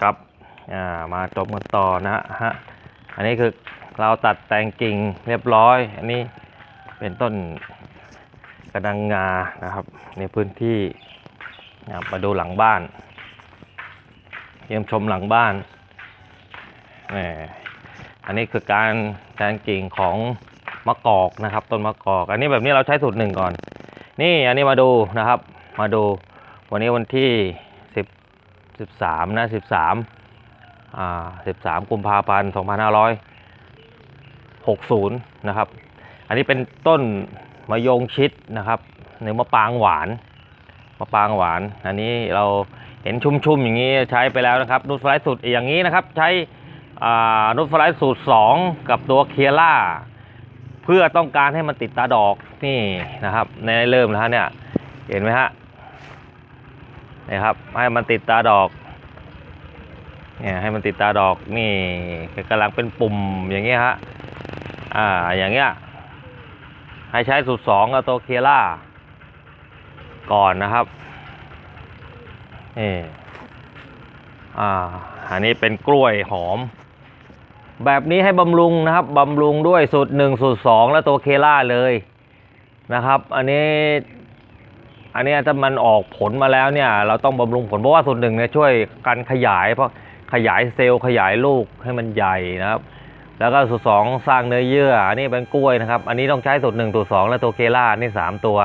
ครับอ่ามาจบกันต่อนะฮะอันนี้คือเราตัดแต่งกิ่งเรียบร้อย อันนี้เป็นต้นกระดังงานะครับ ในพื้นที่นะมาดูหลังบ้าน เยี่ยมชมหลังบ้านอันนี้คือการแต่งกิ่งของมะกอกนะครับ ต้นมะกอก อันนี้แบบนี้เราใช้สูตรหนึ่งก่อน นี่อันนี้มาดูนะครับ มาดูวันนี้วันที่ สิบสามนะสิบสามอ่าสิบสามกุมภาพันธ์สองพันห้าร้อยหกศูนย์นะครับ อันนี้เป็นต้นมะยงชิดนะครับหรือมะปรางหวานมะปรางหวาน อันนี้เราเห็นชุ่มๆอย่างนี้ใช้ไปแล้วนะครับนูตฟลายสูตรอย่างนี้นะครับ ใช้อ่นูตฟลายสูตร 2 กับตัวเคียร่าเพื่อต้องการให้มันติดตาดอกนี่นะครับในเริ่มแล้วเนี่ยเห็นไหมฮะ นี่ครับ ให้มันติดตาดอกเนี่ยให้มันติดตาดอกนี่กำลังเป็นปุ่มอย่างเงี้ยฮะอ่าอย่างเงี้ยให้ใช้สูตรสองกับตัวเคียร่าก่อนนะครับนี่อ่าอันนี้เป็นกล้วยหอม แบบนี้ให้บำรุงนะครับบำรุงด้วยสูตรหนึ่งสูตรสองและตัวเคล่าเลยนะครับ อันนี้ อันนี้ถ้ามันออกผลมาแล้วเนี่ยเราต้องบำรุงผลเพราะว่าส่วนหนึ่งเนี่ยช่วยกันขยายเพราะขยายเซลล์ขยายลูกให้มันใหญ่นะครับ แล้วก็ส่วนสองสร้างเนื้อเยื่ออันนี้เป็นกล้วยนะครับ อันนี้ต้องใช้ส่วนหนึ่งตัวสองและตัวเคล่านี่สามตัว